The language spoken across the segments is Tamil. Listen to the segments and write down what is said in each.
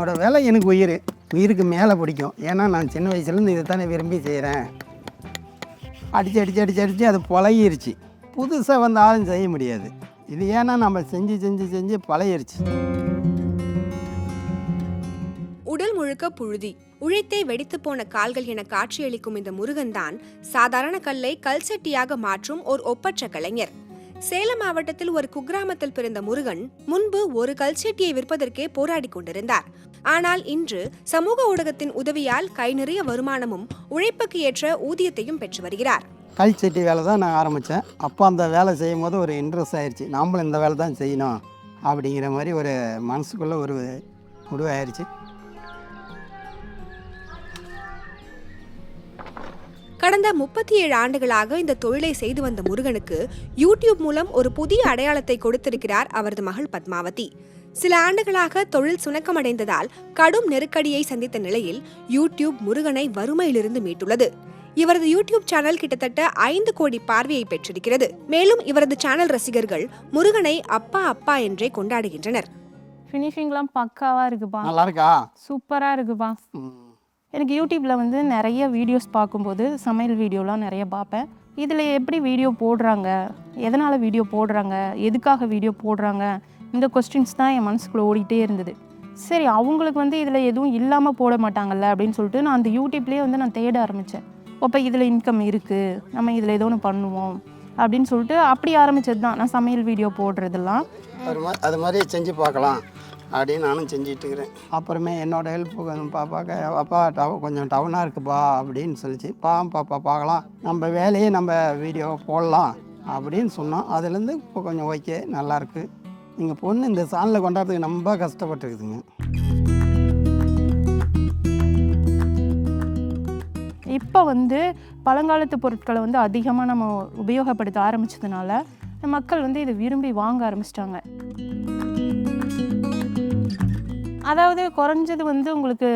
என்னோடய வேலை எனக்கு உயிர். உயிருக்கு மேலே பிடிக்கும். ஏன்னா நான் சின்ன வயசுலேருந்து இதை தானே விரும்பி செய்கிறேன் அடித்து அடித்து அடித்து அடித்து அது பழகிருச்சு. புதுசாக வந்தாலும் செய்ய முடியாது. இது ஏன்னா நம்ம செஞ்சு செஞ்சு செஞ்சு பழையிருச்சு உடல் முழுக்க புழுதி. உழைத்தே வெடித்து போன கால்கள் என காட்சியளிக்கும் இந்த முருகன் தான் சாதாரண கல்லை கல் சட்டியாக மாற்றும் ஒரு ஒப்பற்ற கலைஞர். சேலம் மாவட்டத்தில் ஒரு குக்கிராமத்தில் பிறந்த முருகன் முன்பு ஒரு கல் சட்டியை விற்பதற்கே போராடி கொண்டிருந்தார். ஆனால் இன்று சமூக ஊடகத்தின் உதவியால் கை நிறைய வருமானமும் உழைப்புக்கு ஏற்ற ஊதியத்தையும் பெற்று வருகிறார். கல் சட்டி வேலை தான் நான் ஆரம்பித்தேன். அப்போ அந்த வேலை செய்யும் போது ஒரு இன்ட்ரெஸ்ட் ஆயிடுச்சு நாமளும் இந்த வேலை தான் செய்யணும் அப்படிங்கிற மாதிரி ஒரு மனசுக்குள்ளே ஒரு முடிவாயிருச்சு. கடந்த முப்பத்தி ஏழு ஆண்டுகளாக இந்த தொழிலை செய்து வந்த முருகனுக்கு யூடியூப் மூலம் ஒரு புதிய அடையாளத்தை கொடுத்திருக்கிறார் அவரது மகள் பத்மாவதி. சில ஆண்டுகளாக தொழில் சுணக்கமடைந்ததால் கடும் நெருக்கடியை சந்தித்த நிலையில் யூடியூப் முருகனை வறுமையிலிருந்து மீட்டுள்ளது. இவரது யூடியூப் சேனல் கிட்டத்தட்ட ஐந்து கோடி பார்வையை பெற்றிருக்கிறது. மேலும் இவரது சேனல் ரசிகர்கள் முருகனை அப்பா அப்பா என்றே கொண்டாடுகின்றனர். ஃபினிஷிங்லாம் பக்காவாக இருக்குப்பா. நல்லா இருக்கா? சூப்பராக இருக்குப்பா. எனக்கு யூடியூப்பில் வந்து நிறைய வீடியோஸ் பார்க்கும்போது சமையல் வீடியோலாம் நிறைய பார்ப்பேன். இதில் எப்படி வீடியோ போடுறாங்க? எதனால் வீடியோ போடுறாங்க? எதுக்காக வீடியோ போடுறாங்க? இந்த கொஸ்டின்ஸ் தான் என் மனசுக்குள்ளே ஓடிட்டே இருந்தது. சரி அவங்களுக்கு வந்து இதில் எதுவும் இல்லாமல் போட மாட்டாங்கல்ல அப்படின்னு சொல்லிட்டு நான் அந்த யூடியூப்லேயே வந்து நான் தேட ஆரம்பித்தேன் அப்போ இதில் இன்கம் இருக்குது நம்ம இதில் ஏதோ ஒன்று பண்ணுவோம் அப்படின்னு சொல்லிட்டு அப்படி ஆரம்பிச்சது தான் நான் சமையல் வீடியோ போடுறதெல்லாம். அது மாதிரி அது மாதிரி செஞ்சு பார்க்கலாம் அப்படின்னு நானும் செஞ்சுட்டு இருக்கிறேன். அப்புறமே என்னோட ஹெல்ப் பாப்பாக்க அப்பா டவ கொஞ்சம் டவுனாக இருக்குப்பா அப்படின்னு சொல்லிச்சு. பா பாப்பா பார்க்கலாம். நம்ம வேலையே நம்ம வீடியோ போடலாம் அப்படின்னு சொன்னோம் அதுலேருந்து இப்போ கொஞ்சம் ஓகே நல்லாயிருக்கு நீங்கள் பொண்ணு இந்த சாணில் கொண்டாடுறதுக்கு ரொம்ப கஷ்டப்பட்டுருக்குதுங்க. இப்போ வந்து பழங்காலத்து பொருட்களை வந்து அதிகமாக நம்ம உபயோகப்படுத்த ஆரம்பிச்சதுனால மக்கள் வந்து இதை விரும்பி வாங்க ஆரம்பிச்சிட்டாங்க. அதாவது குறைஞ்சது வந்து உங்களுக்கு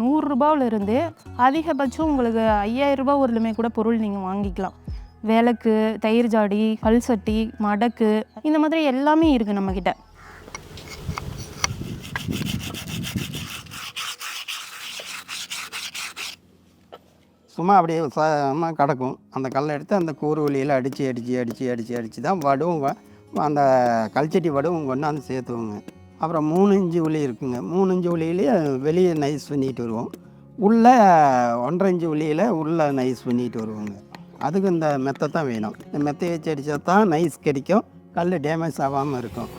நூறுரூபாவில் இருந்து அதிகபட்சம் உங்களுக்கு ஐயாயிரம் ரூபாய் வரலுமே கூட பொருள் நீங்கள் வாங்கிக்கலாம். விளக்கு தயிர் ஜாடி கல் சட்டி மடக்கு இந்த மாதிரி எல்லாமே இருக்குது நம்மக்கிட்ட சும்மா அப்படியே சம கிடக்கும். அந்த கல்லை எடுத்து அந்த கூறு வழியில் அடித்து அடித்து அடித்து அடித்து அடித்து தான் வடுவும் அந்த கல்ச்சட்டி வடுவும் கொண்டாந்து சேர்த்துவோங்க. அப்புறம் மூணு இஞ்சு உளி இருக்குங்க. மூணு இஞ்சு உளியிலேயே வெளியே நைஸ் பண்ணிட்டு வருவோம். உள்ளே ஒன்றரை இஞ்சு உளியில் உள்ளே நைஸ் பண்ணிட்டு வருவோங்க. அதுக்கு இந்த மெத்தை தான் வேணும். இந்த மெத்தையை வச்சு அடித்தா தான் நைஸ் கிடைக்கும். கல் டேமேஜ் ஆகாமல் இருக்கும்.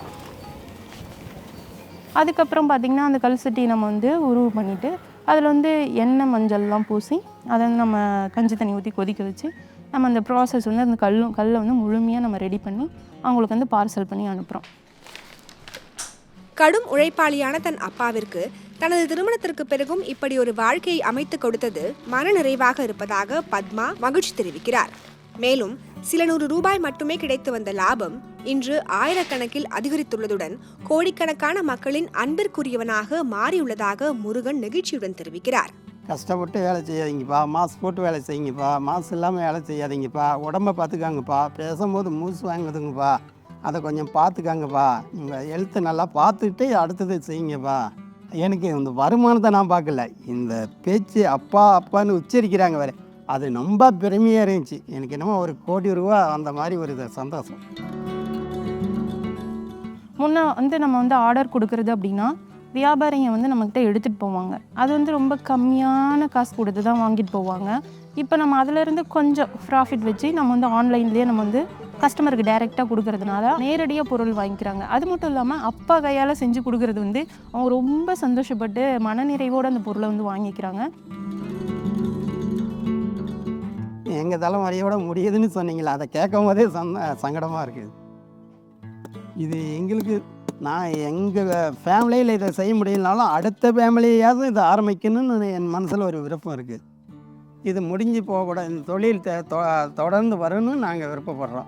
அதுக்கப்புறம் பார்த்திங்கன்னா அந்த கல் சட்டி நம்ம வந்து உருவு பண்ணிவிட்டு அதில் வந்து எண்ணெய் மஞ்சள்லாம் பூசி அதை வந்து நம்ம கஞ்சி தண்ணி ஊற்றி கொதிக்க வச்சு நம்ம அந்த ப்ராசஸ் வந்து அந்த கல்லும் கல்லை வந்து முழுமையாக நம்ம ரெடி பண்ணி அவங்களுக்கு வந்து பார்சல் பண்ணி அனுப்புகிறோம் கடும் உழைப்பாளியான தன் அப்பாவிற்கு தனது திருமணத்திற்கு பிறகும் இப்படி ஒரு வாழ்க்கையை அமைத்து கொடுத்தது மனநிறைவாக இருப்பதாக பத்மா மகிழ்ச்சி தெரிவிக்கிறார். மேலும் சில நூறு ரூபாய் மட்டுமே கிடைத்து வந்த லாபம் இன்று ஆயிரக்கணக்கில் அதிகரித்துள்ளதுடன் கோடிக்கணக்கான மக்களின் அன்பிற்குரியவனாக மாறியுள்ளதாக முருகன் நெகிழ்ச்சியுடன் தெரிவிக்கிறார். கஷ்டப்பட்டு வேலை செய்யாதீங்கப்பா மாசு போட்டு வேலை செய்யுங்கப்பா மாசு இல்லாமல் வேலை செய்யாதீங்கப்பா உடம்ப பார்த்துக்காங்கப்பா பேசும்போது மூசு வாங்குதுங்கப்பா. அதை கொஞ்சம் பார்த்துக்காங்கப்பா. உங்கள் ஹெல்த்தை நல்லா பார்த்துட்டு அடுத்தது செய்யுங்கப்பா. எனக்கு இந்த வருமானத்தை நான் பார்க்கல. இந்த பேச்சு அப்பா அப்பான்னு உச்சரிக்கிறாங்க வேறு. அது ரொம்ப பெருமையாக இருந்துச்சு. எனக்கு என்னமோ ஒரு கோடி ரூபா அந்த மாதிரி ஒரு சந்தோஷம். முன்ன வந்து நம்ம வந்து ஆர்டர் கொடுக்குறது அப்படின்னா வியாபாரிங்க வந்து நம்மக்கிட்ட எடுத்துகிட்டு போவாங்க. அது வந்து ரொம்ப கம்மியான காசு கொடுத்து தான் வாங்கிட்டு போவாங்க. இப்போ நம்ம அதிலேருந்து கொஞ்சம் ப்ராஃபிட் வச்சு நம்ம வந்து ஆன்லைன்லேயே நம்ம வந்து கஸ்டமருக்கு டைரெக்டாக கொடுக்கறதுனால நேரடியாக பொருள் வாங்கிக்கிறாங்க. அது மட்டும் இல்லாமல் அப்பா கையால் செஞ்சு கொடுக்கறது வந்து அவங்க ரொம்ப சந்தோஷப்பட்டு மனநிறைவோடு அந்த பொருளை வந்து வாங்கிக்கிறாங்க. எங்கள் தலைமுறையோட முடியுதுன்னு சொன்னீங்களா அதை கேட்கும் போதே சந்த சங்கடமாக இருக்குது இது எங்களுக்கு நான் எங்கள் ஃபேமிலியில் இதை செய்ய முடியலனாலும் அடுத்த ஃபேமிலியாவது இதை ஆரம்பிக்கணும்னு என் மனசில் ஒரு விருப்பம் இருக்குது இது முடிஞ்சு போகக்கூடாது. இந்த தொழில் தொ- தொடர்ந்து வரணும்னு நாங்கள் விருப்பப்படுறோம்.